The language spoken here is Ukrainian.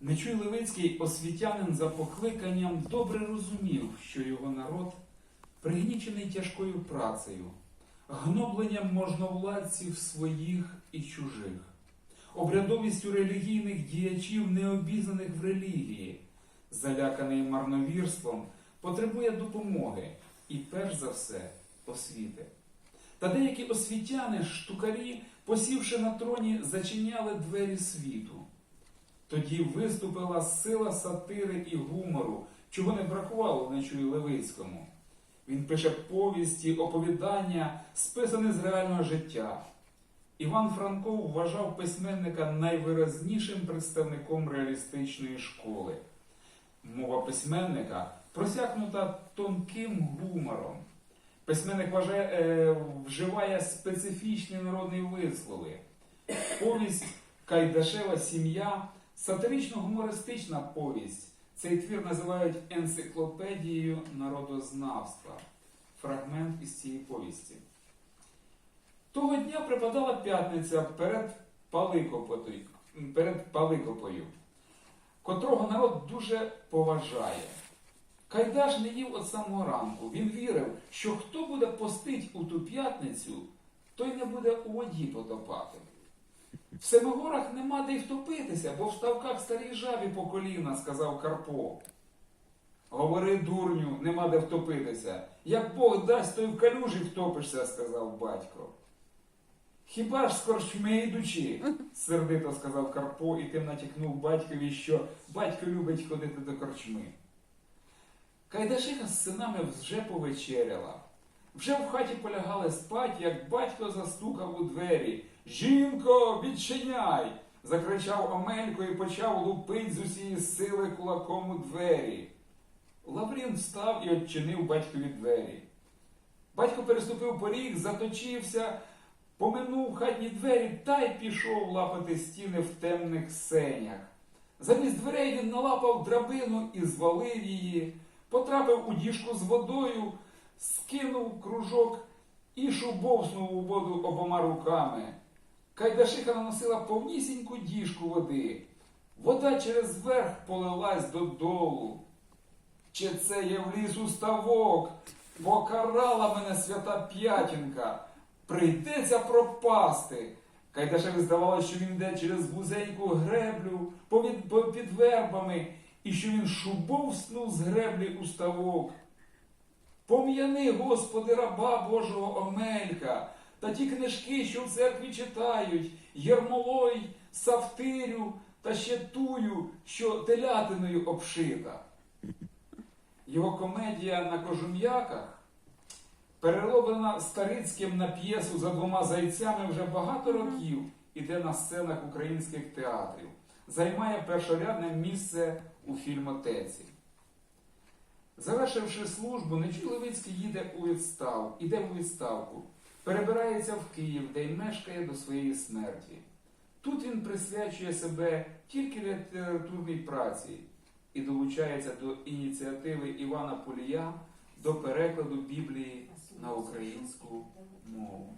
Нечуй Левицький, освітянин за покликанням, добре розумів, що його народ пригнічений тяжкою працею, гнобленням можновладців своїх і чужих, обрядовістю релігійних діячів, необізнаних в релігії, заляканий марновірством, потребує допомоги і, перш за все, освіти. Та деякі освітяни, штукарі, посівши на троні, зачиняли двері світу. Тоді виступила сила сатири і гумору, чого не бракувало Нечую Левицькому. Він пише повісті, оповідання, списані з реального життя. Іван Франко вважав письменника найвиразнішим представником реалістичної школи. Мова письменника просякнута тонким гумором. Письменник вважає, е, вживає специфічні народні вислови. Повість Кайдашева сім'я сатирично-гумористична повість. Цей твір називають енциклопедією народознавства. Фрагмент із цієї повісті. Того дня припадала п'ятниця перед перед Паликопою, котрого народ дуже поважає. Кайдаш не їв від самого ранку. Він вірив, що хто буде постить у ту п'ятницю, той не буде у воді потопати. В Семигорах нема де й втопитися, бо в ставках старій жабі по коліна, сказав Карпо. Говори, дурню, нема де втопитися. Як Бог дасть, то й в калюжі втопишся, сказав батько. Хіба ж з корчми йдучи, сердито сказав Карпо і тим натякнув батькові, що батько любить ходити до корчми. Кайдашиха з синами вже повечеряла. Вже в хаті полягали спать, як батько застукав у двері. Жінко, відчиняй! закричав Омелько і почав лупить з усієї сили кулаком у двері. Лаврін встав і відчинив батькові двері. Батько переступив поріг, заточився, поминув хатні двері та й пішов лапати стіни в темних сенях. Замість дверей він налапав драбину і звалив її, потрапив у діжку з водою, скинув кружок і шубовснув у воду обома руками. Кайдашиха наносила повнісіньку діжку води. Вода через верх полилась додолу. Чи це є в лісу ставок? Покарала мене свята п'ятінка. Прийдеться пропасти. Кайдашеві здавалося, що він йде через вузеньку греблю під вербами, і що він шубовснув з греблі у ставок. Пом'яни, Господи, раба Божого Омелька, та ті книжки, що в церкві читають, Єрмолой, Савтирю та ще тую, що телятиною обшита. Його комедія на кожум'яках, перероблена Старицьким на п'єсу за двома зайцями вже багато років іде на сценах українських театрів, займає першорядне місце у фільмотеці. Завершивши службу, Нечуй Левицький їде у відстав, іде у відставку, перебирається в Київ, де й мешкає до своєї смерті. Тут він присвячує себе тільки літературній праці і долучається до ініціативи Івана Полія до перекладу Біблії на українську мову.